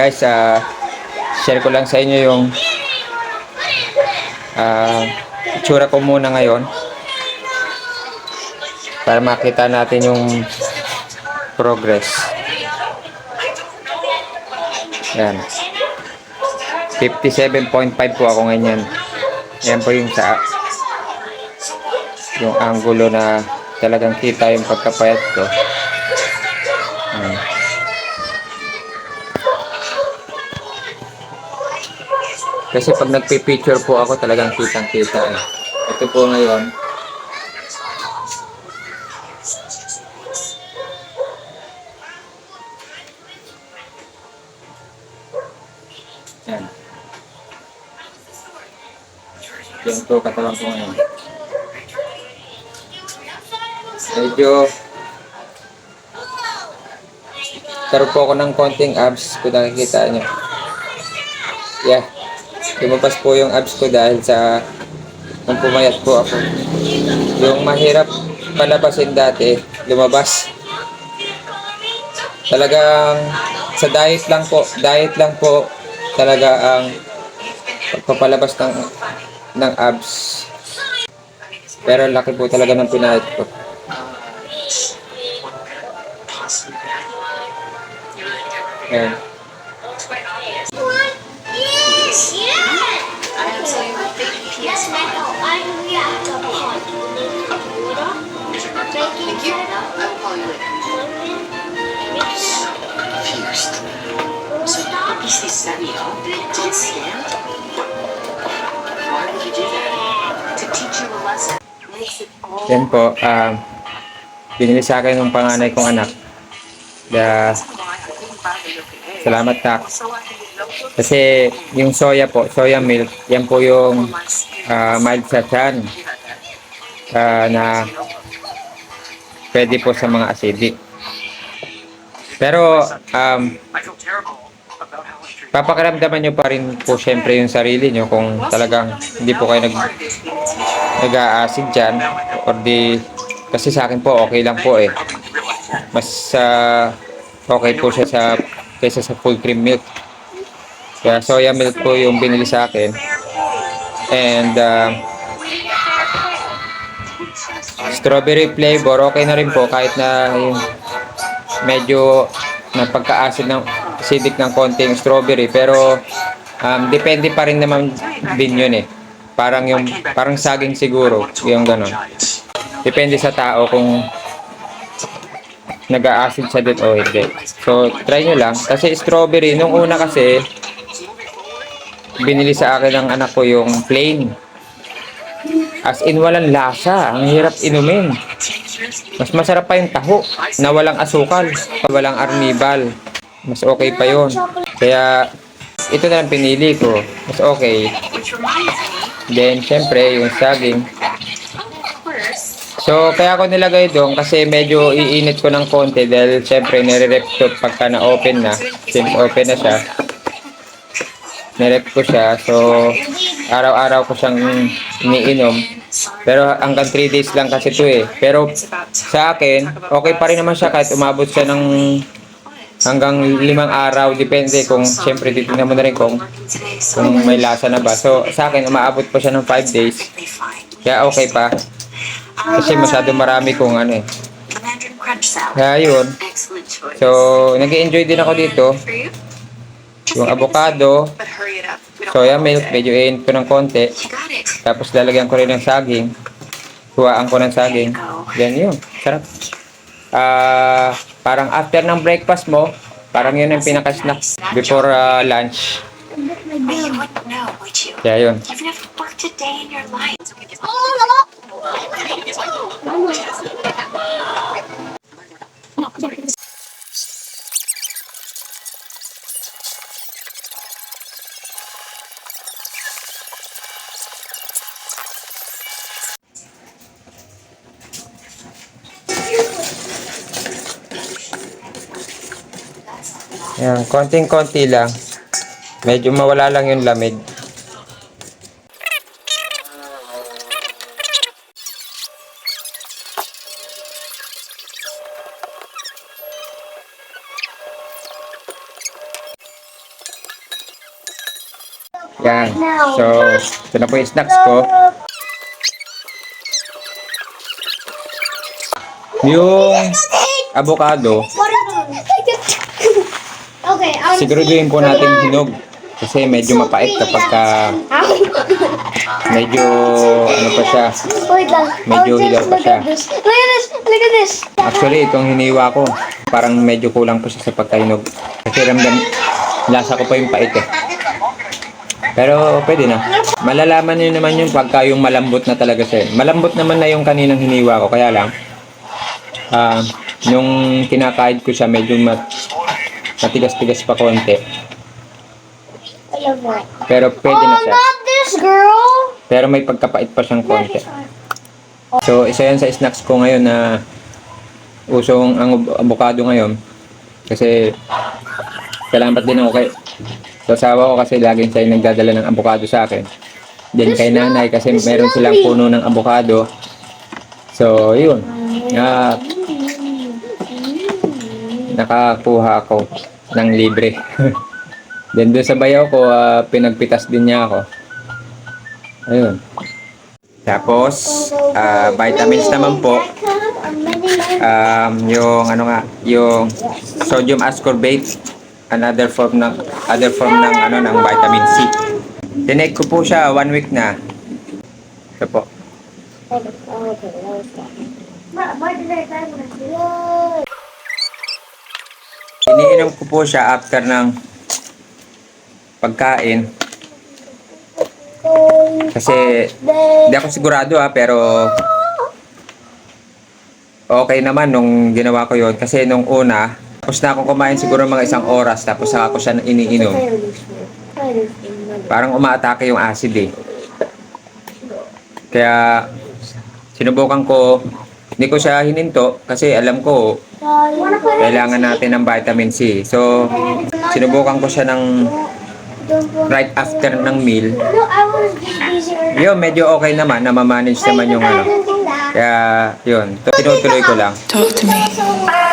guys, ah, share ko lang sa inyo yung ah, itsura ko muna ngayon para makita natin yung progress. Yan. 57.5 po ako ngayon. Yan po yung sa yung angulo na talagang kita yung pagkapayat ko. Kasi pag nagpi-picture po ako talagang kitang-kita eh. Ito po ngayon. Yan. Yan po katawan ko ngayon. Medyo Karoon po ako ng konting abs kung nakikita nyo. Yeah. Lumabas po yung abs ko dahil sa nung pumayat po ako. Yung mahirap palabasin dati, lumabas. Talagang sa diet lang po, diet lang po talaga ang pagpapalabas ng ng abs. Pero laki po talaga ng pinahit ko. Ayan. Thank you. I'll call you later. Confused. So what is this study of? Did stand? Why would you do that? To teach you a lesson. Yan po, um, binili sa akin ng panganay kong anak. I the salamat tak. Kasi yung soya po, soya milk, yan po yung ah, mild sa tiyan ah, na pwede po sa mga acidic. Pero, um, papakiramdaman nyo pa rin po syempre yung sarili nyo kung talagang hindi po kayo nag, nag-a-acid dyan or di, kasi sa akin po okay lang po eh. Mas ah, okay po siya sa kaysa sa full cream milk. Kaya soya milk po yung binili sa akin. And uh, strawberry flavor okay na rin po kahit na yung medyo napagka-acid ng acidic ng konting strawberry pero um, depende pa rin naman din yun eh. Parang yung parang saging siguro yung ganon. Depende sa tao kung nag-a-acid siya din o hindi. So, try nyo lang. Kasi strawberry, nung una kasi, binili sa akin ng anak ko yung plain. As in, walang lasa. Ang hirap inumin. Mas masarap pa yung taho na walang asukal, walang arnibal. Mas okay pa yon. Kaya, ito na lang pinili ko. Mas okay. Then, syempre, yung saging. So, kaya ako nilagay doon kasi medyo iinit ko ng konti dahil syempre nire-rep pagka na-open na. Since open na siya, nirep ko siya. So, araw-araw ko siyang iniinom. Pero hanggang 3 days lang kasi to eh. Pero sa akin, okay pa rin naman siya kahit umabot siya ng hanggang limang araw. Depende kung, syempre titignan mo na rin kung, kung may lasa na ba. So, sa akin, umaabot pa siya ng 5 days. Kaya okay pa. Kasi masyado marami kong ano eh. Kaya yun. So, nag enjoy din ako dito. Yung avocado, soya milk, medyo iinit ko ng konti. Tapos lalagyan ko rin ng saging. Huwaan ko ng saging. Then yun, sarap. Ah, parang after ng breakfast mo, parang yun ang pinaka-snack before ah, lunch. Kaya yun. You've Yan, konting-konti lang. Medyo mawala lang yung lamig. Yan. So, ito na po yung snacks ko. Yung avocado, Okay, um, siguraduhin po natin hinog. Kasi medyo mapait kapag ka medyo ano pa siya. Wait lang. Medyo Oh, hilaw pa siya. Look at this. Look at this. Actually, itong hiniwa ko, parang medyo kulang po siya sa pagkahinog. Kasi ramdam, lasa ko pa yung pait eh. Pero pwede na. Malalaman niyo naman yung pagka yung malambot na talaga siya. eh. Malambot naman na yung kaninang hiniwa ko. Kaya lang, ah, nung kinakain ko siya, medyo mat, matigas-tigas pa konti. Pero pwede na Oh, siya. Pero may pagkapait pa siyang konti. So, isa yan sa snacks ko ngayon na usong ang avocado ngayon. Kasi, salamat din ako kay sa asawa ko kasi laging siya nagdadala ng avocado sa akin. Then kay nanay kasi meron silang puno ng avocado. So, yun. Ah, nakakuha ako ng libre. Then doon sa bayaw ko, ah, pinagpitas din niya ako. Ayun. Tapos, ah, vitamins naman po. Um, yung ano nga, yung sodium ascorbate, another form ng other form ng ano ng vitamin C. Tinake ko po siya one week na. Ito po. Iniinom ko po siya after ng pagkain. Kasi hindi ako sigurado ha, pero okay naman nung ginawa ko yon Kasi nung una, tapos na akong kumain siguro mga isang oras, tapos saka ko siya iniinom. Parang umaatake yung acid eh. Kaya sinubukan ko, hindi ko siya hininto kasi alam ko kailangan natin ng vitamin C. So, sinubukan ko siya ng right after ng meal. Yun, medyo okay naman, na manage naman yung ano. Kaya, yun, tinutuloy ko lang. Talk to me.